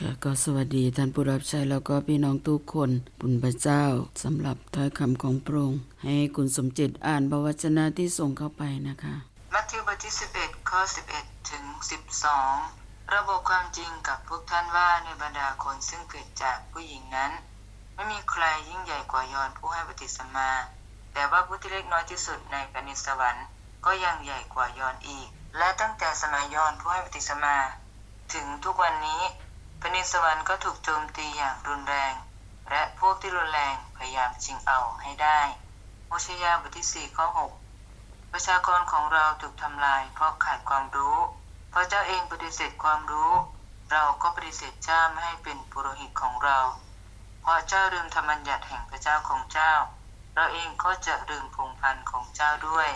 ค่ะก็สวัสดีท่านผู้รับใช้แล้วก็พี่น้องทุกคนบุญพระเจ้าสำหรับถ้อยคำของพระองค์ให้คุณสมจิตอ่านพระวจนะที่ส่งเข้าไปนะคะมัทธิวบทที่11ข้อ11 ถึง 12 ระบบความจริงกับพวกท่านว่าในบรรดาคนซึ่งเกิดจากผู้หญิงนั้น ไม่มีใครยิ่งใหญ่กว่ายอนผู้ให้ปฏิสมา แต่ว่าผู้ที่เล็กน้อยที่สุดในแผ่นดินสวรรค์ก็ยังใหญ่กว่ายอนอีก และตั้งแต่สมัยยอนผู้ให้ปฏิสมา ถึงทุกวันนี้ แผ่นดินสวรรค์ก็ถูกโจมตีอย่างรุนแรง และพวกที่รุนแรงพยายามชิงเอาให้ได้โมชยาบทที่4ข้อ6ประชากรของเราถูกทำลายเพราะขาดความรู้ เพราะเจ้าเองปฏิเสธความรู้ เราก็ปฏิเสธเจ้าไม่ให้เป็นปุโรหิตของเรา เพราะเจ้าลืมธรรมัญญัติแห่งพระเจ้าของเจ้า เราเองก็จะลืมพงพันธ์ของเจ้าด้วย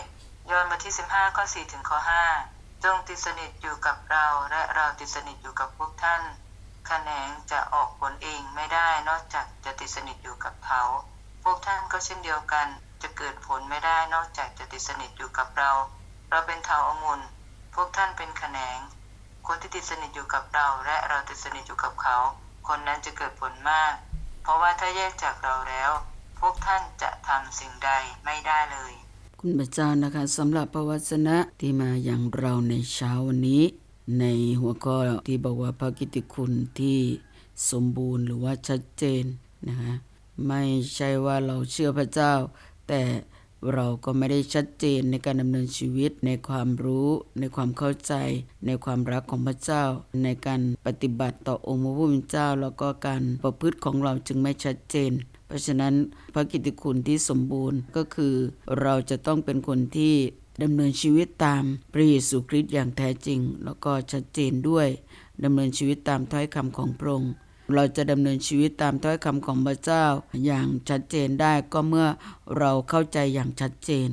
ยอห์นบทที่ 15ข้อ4ถึงข้อ5จงติดสนิทอยู่กับเราและเราติดสนิทอยู่กับพวกท่าน แขนงจะออกผลเองไม่ได้นอกจากจะติดสนิทอยู่กับเขาพวกท่านก็เช่นเดียวกัน จะเกิดผลไม่ได้นอกจากจะติดสนิทอยู่กับเรา เราเป็นเถาองุ่นพวกท่านเป็นแขนง คนที่ติดสนิทอยู่กับเราและเราติดสนิทอยู่กับเขา คนนั้นจะเกิดผลมาก เพราะว่าถ้าแยกจากเราแล้ว พวกท่านจะทำสิ่งใดไม่ได้เลย คุณพระเจ้านะคะสำหรับพระวจนะที่มาอย่างเราในเช้าวันนี้ ในหัวข้อที่บอกว่าพระกิตติคุณที่สมบูรณ์หรือว่าชัดเจนนะคะไม่ใช่ว่าเราเชื่อพระเจ้า แต่เราก็ไม่ได้ชัดเจนในการดำเนินชีวิต ในความรู้ ในความเข้าใจ ในความรักของพระเจ้า ในการปฏิบัติต่อองค์พระผู้เป็นเจ้า แล้วก็การประพฤติของเราจึงไม่ชัดเจน เพราะฉะนั้นพระกิตติคุณที่สมบูรณ์ก็คือ เราจะต้องเป็นคนที่ ดำเนินชีวิตตามพระเยซูคริสต์อย่างแท้จริง แล้วก็ชัดเจนด้วยดำเนินชีวิตตามถ้อยคำของพระองค์เราจะดำเนินชีวิตตามถ้อยคำของพระเจ้าอย่างชัดเจนได้ก็เมื่อเราเข้าใจอย่างชัดเจน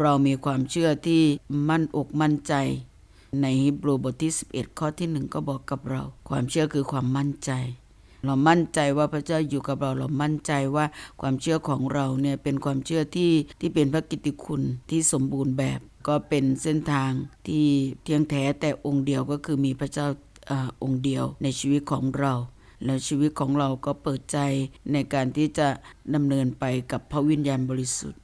เรามีความเชื่อที่มั่นอกมั่นใจ ในฮีบรูบทที่ 11 ข้อที่หนึ่งก็บอกกับเรา ความเชื่อคือความมั่นใจ เรามั่นใจว่าพระเจ้าอยู่กับเราเรามั่นใจว่าความเชื่อของเราเนี่ยเป็นความเชื่อที่ที่เป็นพระกิตติคุณที่สมบูรณ์แบบ ก็เป็นเส้นทางที่เที่ยงแท้แต่องค์เดียวก็คือมีพระเจ้าอองค์เดียวในชีวิตของเรา แล้วชีวิตของเราก็เปิดใจในการที่จะดำเนินไปกับพระวิญญาณบริสุทธิ์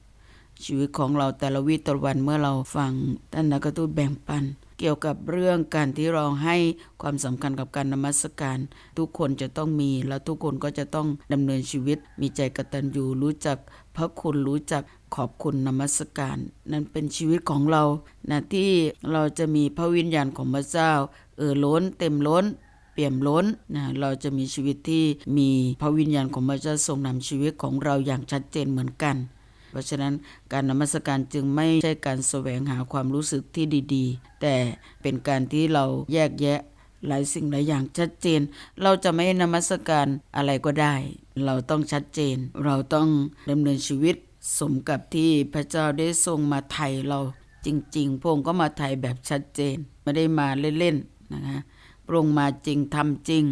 ชีวิตของเราแต่ละวิตละวันเมื่อเราฟังท่านนักทูตแบ่งปัน เกี่ยวกับเรื่องการที่เราให้ความสำคัญกับการนมัสการ ทุกคนจะต้องมี แล้วทุกคนก็จะต้องดำเนินชีวิต มีใจกตัญญูรู้จักพระคุณรู้จักขอบคุณนมัสการ นั่นเป็นชีวิตของเรานะที่เราจะมีพระวิญญาณของพระเจ้า เออล้นเต็มล้นเปี่ยมล้นนะเราจะมีชีวิตที่มีพระวิญญาณของพระเจ้าทรงนำชีวิตของเราอย่างชัดเจนเหมือนกัน เพราะฉะนั้นการนมัสการจึงไม่ใช่การแสวงหาความรู้สึกที่ดีๆ แต่เป็นการที่เราแยกแยะหลายสิ่งหลายอย่างชัดเจน เราจะไม่นมัสการอะไรก็ได้ เราต้องชัดเจน เราต้องดำเนินชีวิตสมกับที่พระเจ้าได้ทรงมาไถ่เราจริงๆ พระองค์ก็มาไถ่แบบชัดเจน ไม่ได้มาเล่นๆนะคะพระองค์มาจริงทำจริง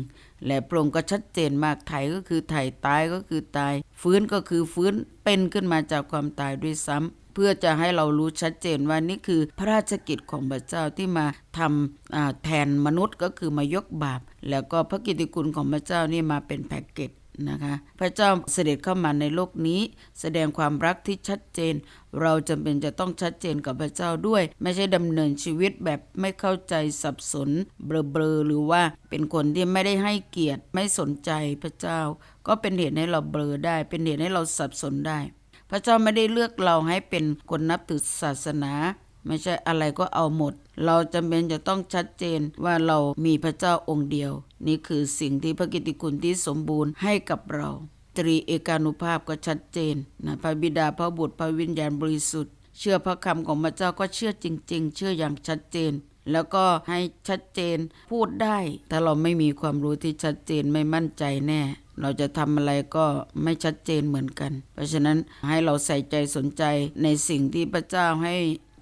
และพระองค์ก็ชัดเจนมากไถ่ก็คือไถ่ตายก็คือตาย ฟื้นก็คือฟื้นเป็นขึ้นมาจากความตายด้วยซ้ำเพื่อจะให้เรารู้ชัดเจนว่านี่คือพระราชกิจของพระเจ้าที่มาทำแทนมนุษย์ก็คือมายกบาป แล้วก็พระกิตติคุณของพระเจ้านี่มาเป็นแพ็กเกจ นะคะพระเจ้าเสด็จเข้ามาในโลกนี้ แสดงความรักที่ชัดเจน เราจำเป็นจะต้องชัดเจนกับพระเจ้าด้วย ไม่ใช่ดำเนินชีวิตแบบไม่เข้าใจสับสน เบลอๆหรือว่าเป็นคนที่ไม่ได้ให้เกียรติไม่สนใจพระเจ้า ก็เป็นเหตุให้เราเบลอได้ เป็นเหตุให้เราสับสนได้ พระเจ้าไม่ได้เลือกเราให้เป็นคนนับถือศาสนา ไม่ใช่อะไรก็เอาหมด เราจำเป็นจะต้องชัดเจนว่าเรามีพระเจ้าองค์เดียว นี่คือสิ่งที่พระกิติคุณที่สมบูรณ์ให้กับเราตรีเอกานุภาพก็ชัดเจนนะพระบิดาพระบุตรพระวิญญาณบริสุทธิ์ เชื่อพระคำของพระเจ้าก็เชื่อจริง ๆ เชื่ออย่างชัดเจน แล้วก็ให้ชัดเจนพูดได้ ถ้าเราไม่มีความรู้ที่ชัดเจนไม่มั่นใจแน่ เราจะทำอะไรก็ไม่ชัดเจนเหมือนกัน เพราะฉะนั้นให้เราใส่ใจสนใจในสิ่งที่พระเจ้าให้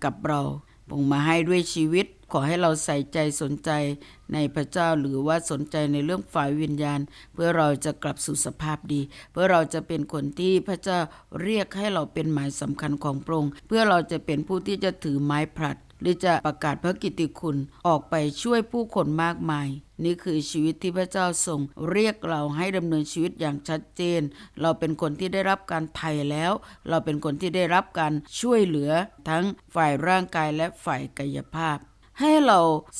กับเรา ปงมาให้ด้วยชีวิต ขอให้เราใส่ใจสนใจในพระเจ้าหรือว่าสนใจในเรื่องฝ่ายวิญญาณ เพื่อเราจะกลับสู่สภาพดี เพื่อเราจะเป็นคนที่พระเจ้าเรียกให้เราเป็นหมายสำคัญของพระองค์เพื่อเราจะเป็นผู้ที่จะถือไม้ผลัด หรือจะประกาศพระกิตติคุณออกไปช่วยผู้คนมากมาย นี่คือชีวิตที่พระเจ้าทรงเรียกเราให้ดำเนินชีวิตอย่างชัดเจน เราเป็นคนที่ได้รับการไถ่แล้ว เราเป็นคนที่ได้รับการช่วยเหลือทั้งฝ่ายร่างกายและฝ่ายกายภาพให้เรา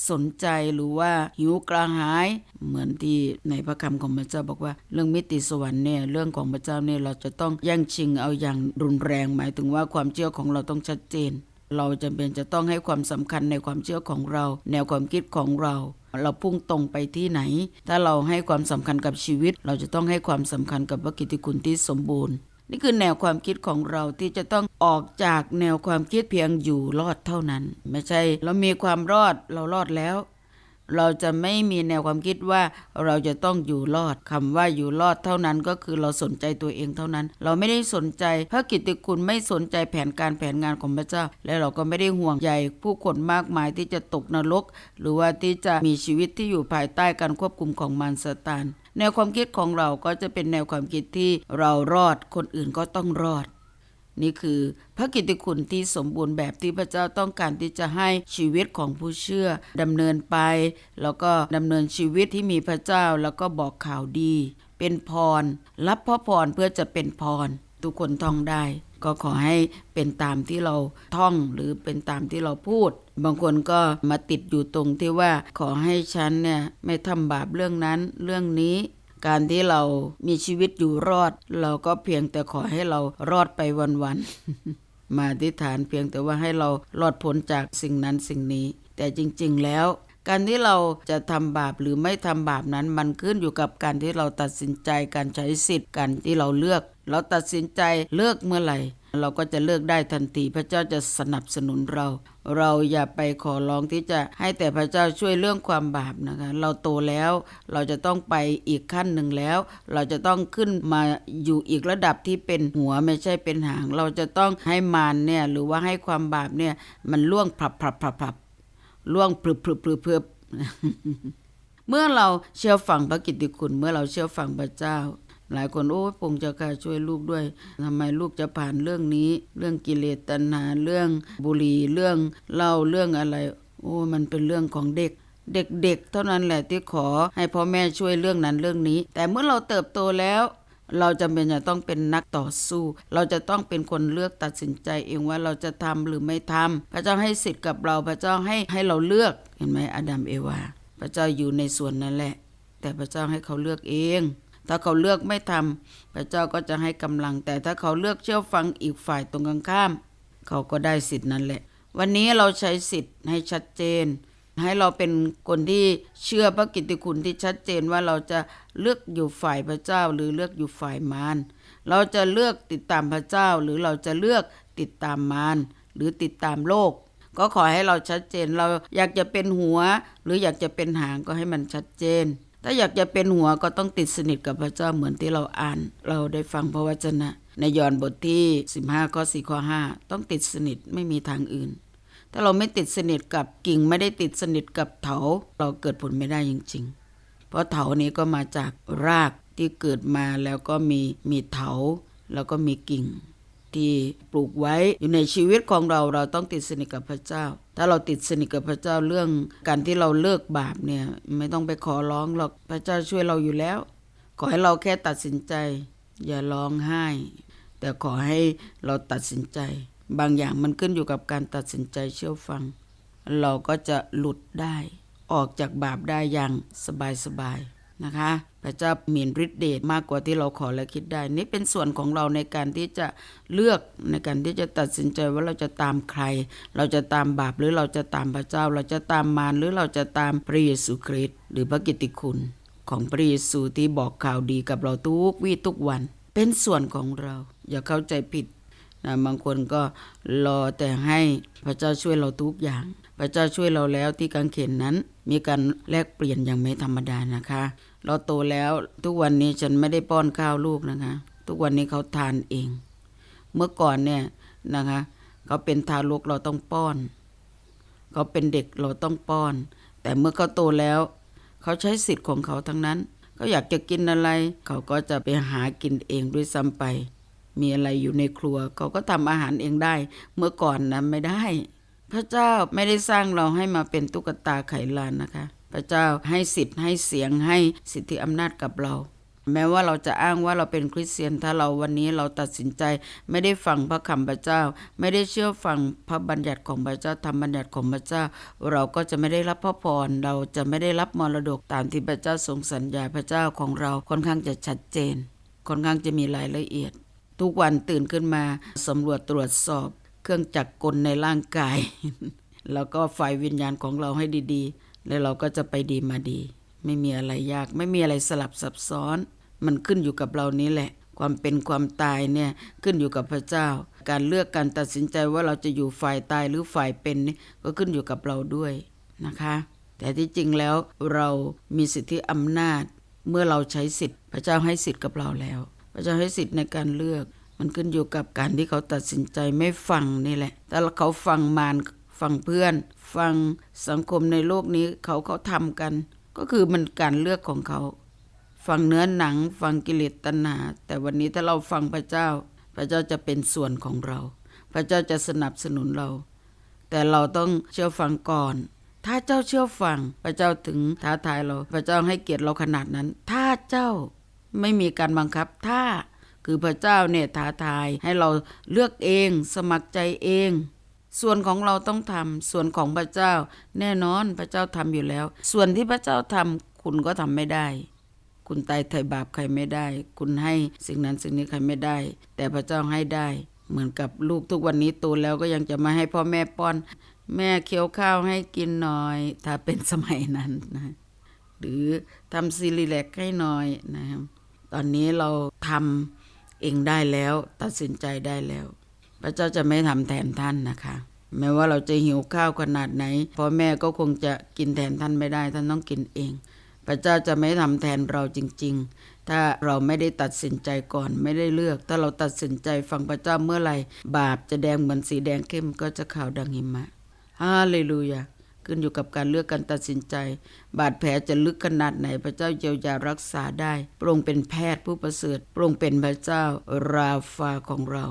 สนใจหรือว่าหิวกระหาย เหมือนที่ในพระคำของพระเจ้าบอกว่า เรื่องมิติสวรรค์เนี่ยเรื่องของพระเจ้าเนี่ยเราจะต้องแย่งชิงเอาอย่างรุนแรง หมายถึงว่าความเชื่อของเราต้องชัดเจน เราจำเป็นจะต้องให้ความสำคัญในความเชื่อของเรา แนวความคิดของเรา เราพุ่งตรงไปที่ไหน ถ้าเราให้ความสำคัญกับชีวิต เราจะต้องให้ความสำคัญกับวกิตติคุณที่สมบูรณ์ นี่คือแนวความคิดของเราที่จะต้องออกจากแนวความคิดเพียงอยู่รอดเท่านั้น ไม่ใช่ เรามีความรอดเรารอดแล้ว เราจะไม่มีแนวความคิดว่าเราจะต้องอยู่รอดคำว่าอยู่รอดเท่านั้นก็คือเราสนใจตัวเองเท่านั้น เราไม่ได้สนใจพระกิตติคุณไม่สนใจแผนการแผนงานของพระเจ้า และเราก็ไม่ได้ห่วงใยผู้คนมากมายที่จะตกนรก หรือว่าที่จะมีชีวิตที่อยู่ภายใต้การควบคุมของมารซาตานแนวความคิดของเราก็จะเป็นแนวความคิดที่เรารอดคนอื่นก็ต้องรอด นี่คือพระกิตติคุณที่สมบูรณ์แบบที่พระเจ้าต้องการที่จะให้ชีวิตของผู้เชื่อดำเนินไป แล้วก็ดำเนินชีวิตที่มีพระเจ้าแล้วก็บอกข่าวดี เป็นพร รับพระพรเพื่อจะเป็นพร ทุกคนท่องได้ ก็ขอให้เป็นตามที่เราท่องหรือเป็นตามที่เราพูด บางคนก็มาติดอยู่ตรงที่ว่าขอให้ฉันเนี่ยไม่ทำบาปเรื่องนั้นเรื่องนี้ การที่เรามีชีวิตอยู่รอด เราก็เพียงแต่ขอให้เรารอดไปวันๆมาอธิษฐานเพียงแต่ว่าให้เรารอดพ้นจากสิ่งนั้นสิ่งนี้ แต่จริง ๆ แล้วการที่เราจะทำบาปหรือไม่ทำบาปนั้น มันขึ้นอยู่กับการที่เราตัดสินใจการใช้สิทธิ์การที่เราเลือก เราตัดสินใจเลือกเมื่อไหร่ เราก็จะเลือกได้ทันทีพระเจ้าจะสนับสนุนเรา เราอย่าไปขอร้องที่จะให้แต่พระเจ้าช่วยเรื่องความบาปนะคะ เราโตแล้วเราจะต้องไปอีกขั้นหนึ่งแล้ว เราจะต้องขึ้นมาอยู่อีกระดับที่เป็นหัวไม่ใช่เป็นหาง เราจะต้องให้มารเนี่ยหรือว่าให้ความบาปเนี่ยมันล่วงพับพับพับพลับล่วงพรึบพรึบพรึบพรึบเมื่อเราเชื่อฟังพระกิตติคุณเมื่อเราเชื่อฟังพระเจ้า หลายคนโอ้ยปงเจ้าค่ะช่วยลูกด้วยทำไมลูกจะผ่านเรื่องนี้ เรื่องกิเลสตัณหาเรื่องบุหรี่เรื่องเหล้าเรื่องอะไร โอ้มันเป็นเรื่องของเด็กเด็กๆ เท่านั้นแหละที่ขอให้พ่อแม่ช่วยเรื่องนั้นเรื่องนี้ แต่เมื่อเราเติบโตแล้ว เราจำเป็นจะต้องเป็นนักต่อสู้ เราจะต้องเป็นคนเลือกตัดสินใจเองว่าเราจะทำหรือไม่ทำพระเจ้าให้สิทธิ์กับเราพระเจ้าให้ให้เราเลือกเห็นไหมอาดัมเอวา พระเจ้าอยู่ในส่วนนั้นแหละ แต่พระเจ้าให้เขาเลือกเอง ถ้าเขาเลือกไม่ทำพระเจ้าก็จะให้กำลัง แต่ถ้าเขาเลือกเชื่อฟังอีกฝ่ายตรงกันข้าม เขาก็ได้สิทธินั้นแหละ วันนี้เราใช้สิทธิ์ให้ชัดเจน ให้เราเป็นคนที่เชื่อพระกิตติคุณที่ชัดเจนว่าเราจะเลือกอยู่ฝ่ายพระเจ้าหรือเลือกอยู่ฝ่ายมารเราจะเลือกติดตามพระเจ้าหรือเราจะเลือกติดตามมารหรือติดตามโลก ก็ขอให้เราชัดเจนเราอยากจะเป็นหัว หรืออยากจะเป็นหางก็ให้มันชัดเจน ถ้าอยากจะเป็นหัวก็ต้องติดสนิทกับพระเจ้าเหมือนที่เราอ่าน เราได้ฟังพระวจนะ ในยอห์นบทที่ 15ข้อ4ข้อ5ต้องติดสนิทไม่มีทางอื่น ถ้าเราไม่ติดสนิทกับกิ่งไม่ได้ติดสนิทกับเถาเราเกิดผลไม่ได้จริง ๆ เพราะเถานี้ก็มาจากรากที่เกิดมาแล้วก็มีมีเถาแล้วก็มีกิ่ง ที่ปลูกไว้อยู่ในชีวิตของเราเราต้องติดสนิทกับพระเจ้า ถ้าเราติดสนิทกับพระเจ้าเรื่องการที่เราเลิกบาปเนี่ยไม่ต้องไปขอร้องหรอกพระเจ้าช่วยเราอยู่แล้ว ขอให้เราแค่ตัดสินใจ อย่าร้องไห้ แต่ขอให้เราตัดสินใจ บางอย่างมันขึ้นอยู่กับการตัดสินใจเชื่อฟัง เราก็จะหลุดได้ ออกจากบาปได้อย่างสบายๆ นะคะ พระเจ้ามีฤทธิ์เดชมากกว่าที่เราขอและคิดได้ นี่เป็นส่วนของเราในการที่จะเลือกในการที่จะตัดสินใจว่าเราจะตามใคร เราจะตามบาปหรือเราจะตามพระเจ้า เราจะตามมารหรือเราจะตามพระเยซูคริสต์หรือพระกิตติคุณ ของพระเยซูที่บอกข่าวดีกับเราทุกวี่ทุกวัน เป็นส่วนของเรา อย่าเข้าใจผิด นะบางคนก็รอแต่ให้พระเจ้าช่วยเราทุกอย่าง พระเจ้าช่วยเราแล้วที่กังเขนนั้น มีการแลกเปลี่ยนอย่างไม่ธรรมดานะคะ เราโตแล้วทุกวันนี้ฉันไม่ได้ป้อนข้าวลูกนะคะ ทุกวันนี้เขาทานเอง เมื่อก่อนเนี่ยนะคะเขาเป็นทารกเราต้องป้อนเขาเป็นเด็กเราต้องป้อน แต่เมื่อเขาโตแล้ว เขาใช้สิทธิ์ของเขาทั้งนั้นเขาอยากจะกินอะไร เขาก็จะไปหากินเองด้วยซ้ำไป มีอะไรอยู่ในครัว เขาก็ทำอาหารเองได้ เมื่อก่อนนะไม่ได้ พระเจ้าไม่ได้สร้างเราให้มาเป็นตุ๊กตาไขลานนะคะ พระเจ้าให้สิทธิ์ให้เสียงให้สิทธิอำนาจกับเรา แม้ว่าเราจะอ้างว่าเราเป็นคริสเตียนถ้าเราวันนี้เราตัดสินใจ ไม่ได้ฟังพระคำพระเจ้า ไม่ได้เชื่อฟังพระบัญญัติของพระเจ้าธรรมบัญญัติของพระเจ้า เราก็จะไม่ได้รับพระพรเราจะไม่ได้รับมรดกตามที่พระเจ้าทรงสัญญาพระเจ้าของเราค่อนข้างจะชัดเจน ค่อนข้างจะมีรายละเอียด ทุกวันตื่นขึ้นมาสำรวจตรวจสอบเครื่องจักรกลในร่างกาย แล้วก็ฝ่ายวิญญาณของเราให้ดีๆ แล้วเราก็จะไปดีมาดี ไม่มีอะไรยาก ไม่มีอะไรสลับซับซ้อน มันขึ้นอยู่กับเรานี้แหละ ความเป็นความตายเนี่ยขึ้นอยู่กับพระเจ้า การเลือกการตัดสินใจว่าเราจะอยู่ฝ่ายตายหรือฝ่ายเป็นนี่ก็ขึ้นอยู่กับเราด้วยนะคะ แต่ที่จริงแล้วเรามีสิทธิอำนาจ เมื่อเราใช้สิทธิ์ พระเจ้าให้สิทธิ์กับเราแล้ว พระเจ้าให้สิทธิ์ในการเลือก มันขึ้นอยู่กับการที่เขาตัดสินใจไม่ฟังนี่แหละ แต่เขาฟังมารฟังเพื่อน ฟังสังคมในโลกนี้เขาเขาทำกัน ก็คือมันการเลือกของเขา ฟังเนื้อหนังฟังกิเลสตัณหา แต่วันนี้ถ้าเราฟังพระเจ้า พระเจ้าจะเป็นส่วนของเรา พระเจ้าจะสนับสนุนเรา แต่เราต้องเชื่อฟังก่อนถ้าเจ้าเชื่อฟัง พระเจ้าถึงท้าทายเรา พระเจ้าให้เกียรติเราขนาดนั้น ถ้าเจ้า ไม่มีการบังคับถ้าคือพระเจ้าเนี่ยท้าทายให้เราเลือกเองสมัครใจเอง ส่วนของเราต้องทำส่วนของพระเจ้า แน่นอนพระเจ้าทำอยู่แล้ว ส่วนที่พระเจ้าทำคุณก็ทำไม่ได้ คุณตายไถ่บาปใครไม่ได้ คุณให้สิ่งนั้นสิ่งนี้ใครไม่ได้ แต่พระเจ้าให้ได้ เหมือนกับลูกทุกวันนี้โตแล้วก็ยังจะมาให้พ่อแม่ป้อน แม่เคี้ยวข้าวให้กินหน่อย ถ้าเป็นสมัยนั้นนะหรือทำซีรีแลกให้หน่อยนะครับ ตอนนี้เราทำเองได้แล้ว ตัดสินใจได้แล้ว พระเจ้าจะไม่ทำแทนท่านนะคะ แม้ว่าเราจะหิวข้าวขนาดไหนพ่อแม่ก็คงจะกินแทนท่านไม่ได้ ท่านต้องกินเอง พระเจ้าจะไม่ทำแทนเราจริง ๆ ถ้าเราไม่ได้ตัดสินใจก่อนไม่ได้เลือก ถ้าเราตัดสินใจฟังพระเจ้าเมื่อไหร่บาปจะแดงเหมือนสีแดงเข้มก็จะขาวดังหิมะฮาเลลูยา ขึ้นอยู่กับการเลือกการตัดสินใจ บาดแผลจะลึกขนาดไหนพระเจ้าเยียวยารักษาได้พระองค์เป็นแพทย์ผู้ประเสริฐพระองค์เป็นพระเจ้าราฟาของเรา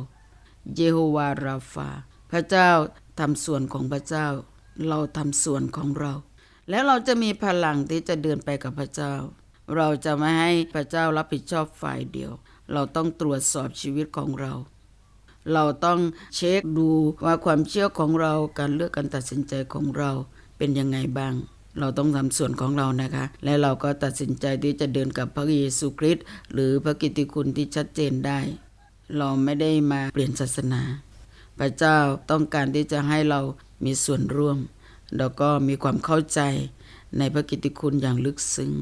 เยโฮวาราฟา พระเจ้าทำส่วนของพระเจ้า เราทำส่วนของเรา แล้วเราจะมีพลังที่จะเดินไปกับพระเจ้า เราจะไม่ให้พระเจ้ารับผิดชอบฝ่ายเดียว เราต้องตรวจสอบชีวิตของเราเราต้องเช็คดูว่าความเชื่อของเราการเลือกการตัดสินใจของเรา เป็นยังไงบ้าง เราต้องทำส่วนของเรานะคะ และเราก็ตัดสินใจที่จะเดินกับพระเยซูคริสต์หรือพระกิตติคุณที่ชัดเจนได้ เราไม่ได้มาเปลี่ยนศาสนา พระเจ้าต้องการที่จะให้เรามีส่วนร่วม แล้วก็มีความเข้าใจในพระกิตติคุณอย่างลึกซึ้ง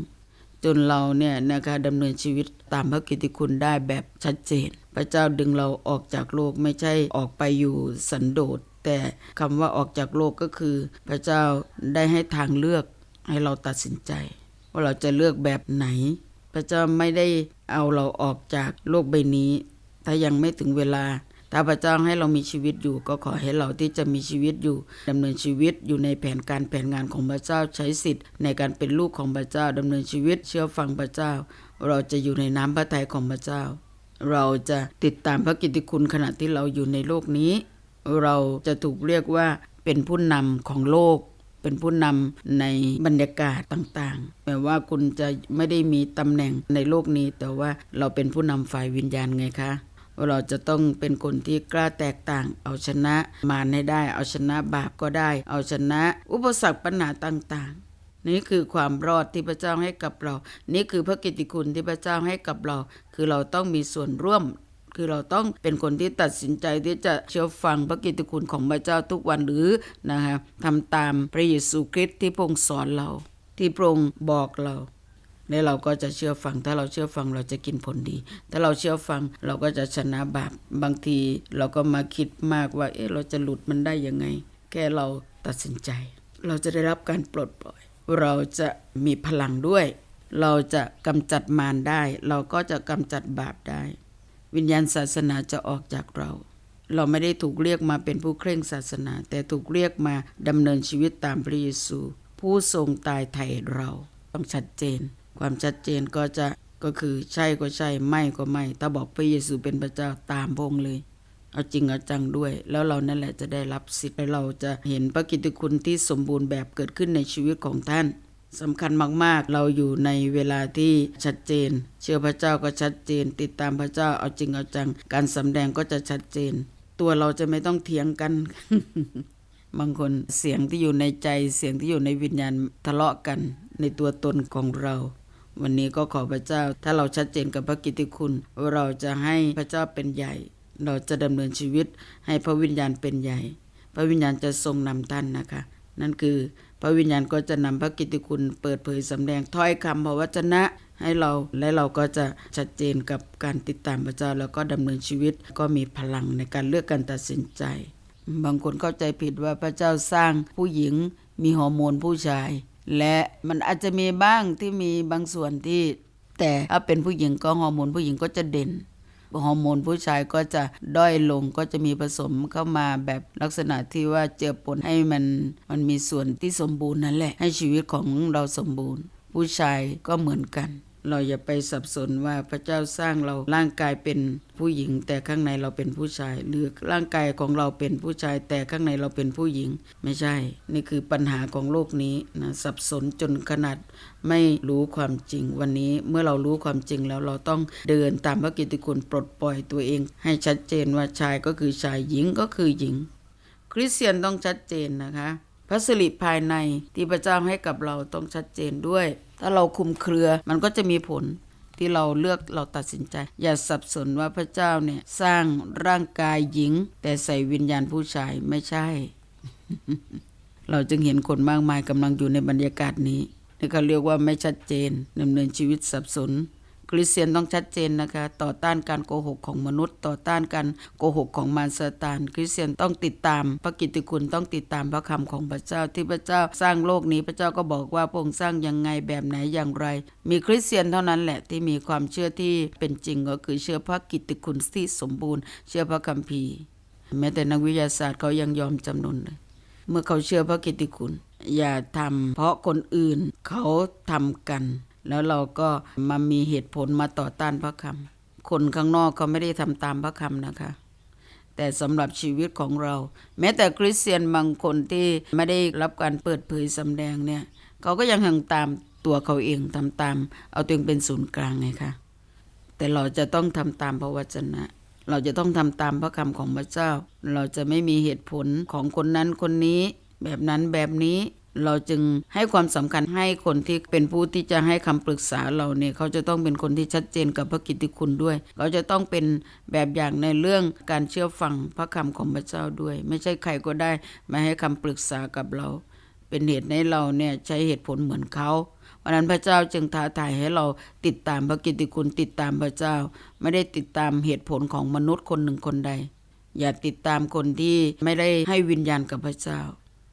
จนเราเนี่ยนะคะดำเนินชีวิตตามพระกิตติคุณได้แบบชัดเจน พระเจ้าดึงเราออกจากโลกไม่ใช่ออกไปอยู่สันโดษ แต่คำว่าออกจากโลกก็คือ พระเจ้าได้ให้ทางเลือกให้เราตัดสินใจ ว่าเราจะเลือกแบบไหน พระเจ้าไม่ได้เอาเราออกจากโลกใบนี้ ถ้ายังไม่ถึงเวลาถ้าพระเจ้าให้เรามีชีวิตอยู่ ก็ขอให้เราที่จะมีชีวิตอยู่ดำเนินชีวิตอยู่ในแผนการแผนงานของพระเจ้าใช้สิทธิ์ ในการเป็นลูกของพระเจ้าดำเนินชีวิตเชื่อฟังพระเจ้า เราจะอยู่ในน้ำพระทัยของพระเจ้า เราจะติดตามพระกิตติคุณขณะที่เราอยู่ในโลกนี้ เราจะถูกเรียกว่าเป็นผู้นำของโลก เป็นผู้นำในบรรยากาศต่างๆแม้ว่าคุณจะไม่ได้มีตำแหน่งในโลกนี้ แต่ว่าเราเป็นผู้นำฝ่ายวิญญาณไงคะเราจะต้องเป็นคนที่กล้าแตกต่าง เอาชนะมารให้ได้ เอาชนะบาปก็ได้ เอาชนะอุปสรรคปัญหาต่างๆ นี่คือความรอดที่พระเจ้าให้กับเรา นี่คือพระกิตติคุณที่พระเจ้าให้กับเรา คือเราต้องมีส่วนร่วม คือเราต้องเป็นคนที่ตัดสินใจที่จะเชื่อฟังพระกิตติคุณของพระเจ้าทุกวันหรือนะคะทำตามพระเยซูคริสต์ที่พระองค์สอนเรา ที่พระองค์บอกเราและเราก็จะเชื่อฟัง ถ้าเราเชื่อฟังเราจะกินผลดี ถ้าเราเชื่อฟังเราก็จะชนะบาป บางทีเราก็มาคิดมากว่า เอ๊ะ เราจะหลุดมันได้ยังไง แค่เราตัดสินใจ เราจะได้รับการปลดปล่อย เราจะมีพลังด้วย เราจะกำจัดมารได้ เราก็จะกำจัดบาปได้ วิญญาณศาสนาจะออกจากเรา เราไม่ได้ถูกเรียกมาเป็นผู้เคร่งศาสนา แต่ถูกเรียกมาดำเนินชีวิตตามพระเยซู ผู้ทรงตายไถ่เราต้องชัดเจน ความชัดเจนก็จะก็คือใช่ก็ใช่ไม่ก็ไม่ ถ้าบอกพระเยซูเป็นพระเจ้าตามพงเลย เอาจริงเอาจังด้วย แล้วเรานั่นแหละจะได้รับสิทธิ์และเราจะเห็นพระกิตติคุณที่สมบูรณ์แบบเกิดขึ้นในชีวิตของท่าน สำคัญมากๆ เราอยู่ในเวลาที่ชัดเจน เชื่อพระเจ้าก็ชัดเจน ติดตามพระเจ้าเอาจริงเอาจัง การสำแดงก็จะชัดเจน ตัวเราจะไม่ต้องเถียงกัน บางคนเสียงที่อยู่ในใจเสียงที่อยู่ในวิญญาณทะเลาะกัน ในตัวตนของเราวันนี้ก็ขอพระเจ้า ถ้าเราชัดเจนกับพระกิติคุณว่าเราจะให้พระเจ้าเป็นใหญ่ เราจะดำเนินชีวิตให้พระวิญญาณเป็นใหญ่ พระวิญญาณจะทรงนำท่านนะคะ นั่นคือ พระวิญญาณก็จะนำพระกิตติคุณเปิดเผยสำแดงถ้อยคำพระวจนะให้เราและเราก็จะชัดเจนกับการติดตามพระเจ้าแล้วก็ดำเนินชีวิตก็มีพลังในการเลือกการตัดสินใจ บางคนเข้าใจผิดว่าพระเจ้าสร้างผู้หญิงมีฮอร์โมนผู้ชาย และมันอาจจะมีบ้างที่มีบางส่วนที่ แต่ถ้าเป็นผู้หญิงก็ฮอร์โมนผู้หญิงก็จะเด่น ฮอร์โมนผู้ชายก็จะด้อยลงก็จะมีผสมเข้ามาแบบลักษณะที่ว่าเจือปนให้มันมันมีส่วนที่สมบูรณ์นั่นแหละ ให้ชีวิตของเราสมบูรณ์ ผู้ชายก็เหมือนกัน เราอย่าไปสับสนว่าพระเจ้าสร้างเราร่างกายเป็นผู้หญิง แต่ข้างในเราเป็นผู้ชาย หรือร่างกายของเราเป็นผู้ชาย แต่ข้างในเราเป็นผู้หญิง ไม่ใช่ นี่คือปัญหาของโลกนี้นะสับสนจนขนาดไม่รู้ความจริงวันนี้เมื่อเรารู้ความจริงแล้วเราต้องเดินตามพระกิตติคุณปลดปล่อยตัวเอง ให้ชัดเจนว่าชายก็คือชายหญิงก็คือหญิง คริสเตียนต้องชัดเจนนะคะพระสิริภายในที่พระเจ้าให้กับเราต้องชัดเจนด้วย ถ้าเราคุมเครือมันก็จะมีผลที่เราเลือกเราตัดสินใจ อย่าสับสนว่าพระเจ้าเนี่ยสร้างร่างกายหญิง แต่ใส่วิญญาณผู้ชายไม่ใช่ เราจึงเห็นคนมากมายกำลังอยู่ในบรรยากาศนี้นี่เขาเรียกว่าไม่ชัดเจนดำเนินชีวิตสับสน คริสเตียนต้องชัดเจนนะคะ ต่อต้านการโกหกของมนุษย์ ต่อต้านการโกหกของมารซาตาน คริสเตียนต้องติดตาม พระกิตติคุณต้องติดตามพระคำของพระเจ้าที่พระเจ้าสร้างโลกนี้พระเจ้าก็บอกว่าพระองค์สร้างยังไงแบบไหนอย่างไร มีคริสเตียนเท่านั้นแหละที่มีความเชื่อที่เป็นจริงก็คือเชื่อพระกิตติคุณที่สมบูรณ์ เชื่อพระคัมภีร์ แม้แต่นักวิทยาศาสตร์เขายังยอมจำนนเลยเมื่อเขาเชื่อพระกิตติคุณ อย่าทำเพราะคนอื่นเขาทำกัน แล้วเราก็มามีเหตุผลมาต่อต้านพระคำคนข้างนอกเขาไม่ได้ทำตามพระคำนะคะ แต่สำหรับชีวิตของเรา แม้แต่คริสเตียนบางคนที่ไม่ได้รับการเปิดเผยสำแดงเนี่ยเขาก็ยังทำตามตัวเขาเองทำตาม เอาตัวเองเป็นศูนย์กลางไงคะแต่เราจะต้องทำตามพระวจนะ เราจะต้องทำตามพระคำของพระเจ้า เราจะไม่มีเหตุผลของคนนั้นคนนี้ แบบนั้นแบบนี้ เราจึงให้ความสำคัญให้คนที่เป็นผู้ที่จะให้คำปรึกษาเราเนี่ยเขาจะต้องเป็นคนที่ชัดเจนกับพระกิตติคุณด้วย เขาจะต้องเป็นแบบอย่างในเรื่องการเชื่อฟังพระคำของพระเจ้าด้วย ไม่ใช่ใครก็ได้มาให้คำปรึกษากับเรา เป็นเหตุให้เราเนี่ยใช้เหตุผลเหมือนเขาวันนั้นพระเจ้าจึงท้าทายให้เราติดตามพระกิตติคุณติดตามพระเจ้า ไม่ได้ติดตามเหตุผลของมนุษย์คนหนึ่งคนใด อย่าติดตามคนที่ไม่ได้ให้วิญญาณกับพระเจ้า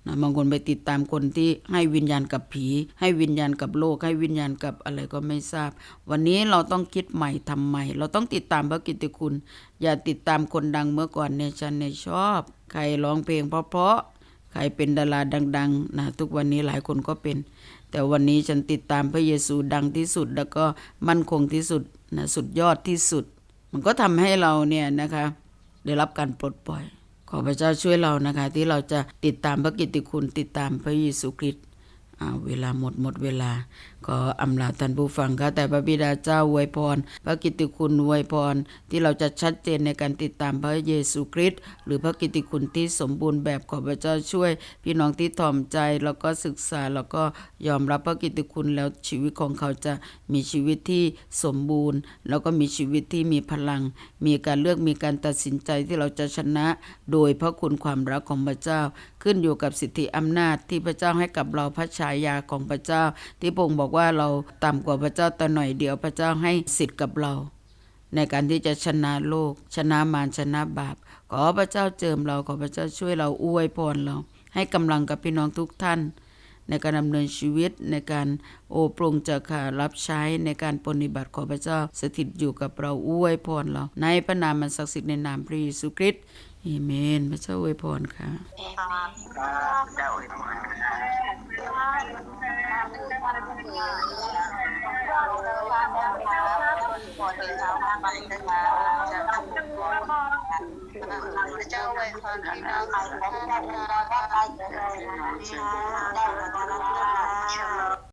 นะบางคนไปติดตามคนที่ให้วิญญาณกับผี ให้วิญญาณกับโลก ให้วิญญาณกับอะไรก็ไม่ทราบ วันนี้เราต้องคิดใหม่ทำใหม่ เราต้องติดตามพระกิตติคุณ อย่าติดตามคนดังเมื่อก่อนเนี่ยฉันเนี่ยชอบ ใครร้องเพลงเพราะๆใครเป็นดาราดังๆนะทุกวันนี้หลายคนก็เป็น แต่วันนี้ฉันติดตามพระเยซูดังที่สุด แล้วก็มั่นคงที่สุดนะสุดยอดที่สุด มันก็ทำให้เราเนี่ยนะคะได้รับการปลดปล่อย ขอพระเจ้าช่วยเรานะคะ ที่เราจะติดตามพระกิตติคุณติดตามพระเยซูคริสต์ เวลาหมดหมดเวลาขออำลาท่านผู้ฟังค่ะแต่พระบิดาเจ้าอวยพร พระกิตติคุณอวยพร ที่เราจะชัดเจนในการติดตามพระเยซูคริสต์หรือพระกิตติคุณที่สมบูรณ์แบบขอพระเจ้าช่วย พี่น้องที่ถ่อมใจแล้วก็ศึกษาแล้วก็ยอมรับพระกิตติคุณแล้วชีวิตของเขาจะมีชีวิตที่สมบูรณ์ แล้วก็มีชีวิตที่มีพลัง มีการเลือกมีการตัดสินใจที่เราจะชนะ โดยพระคุณความรักของพระเจ้า ขึ้นอยู่กับสิทธิอำนาจที่พระเจ้าให้กับเราพระฉายาของพระเจ้า ที่พระองค์บอกว่าเราต่ำกว่าพระเจ้าแต่หน่อยเดียวพระเจ้าให้สิทธิ์กับเรา ในการที่จะชนะโลก ชนะมารชนะบาป ขอพระเจ้าเจิมเราขอพระเจ้าช่วยเราอวยพรเรา ให้กำลังกับพี่น้องทุกท่าน ในการดำเนินชีวิตในการโอปรงจะขารับใช้ในการปฏิบัติขอพระเจ้าสถิตอยู่กับเราอวยพรเรา ในพระนามมันศักดิ์สิทธิ์ในนามพระเยซูคริสต์ เอเมน พระเจ้าอวยพรค่ะอวเจ้น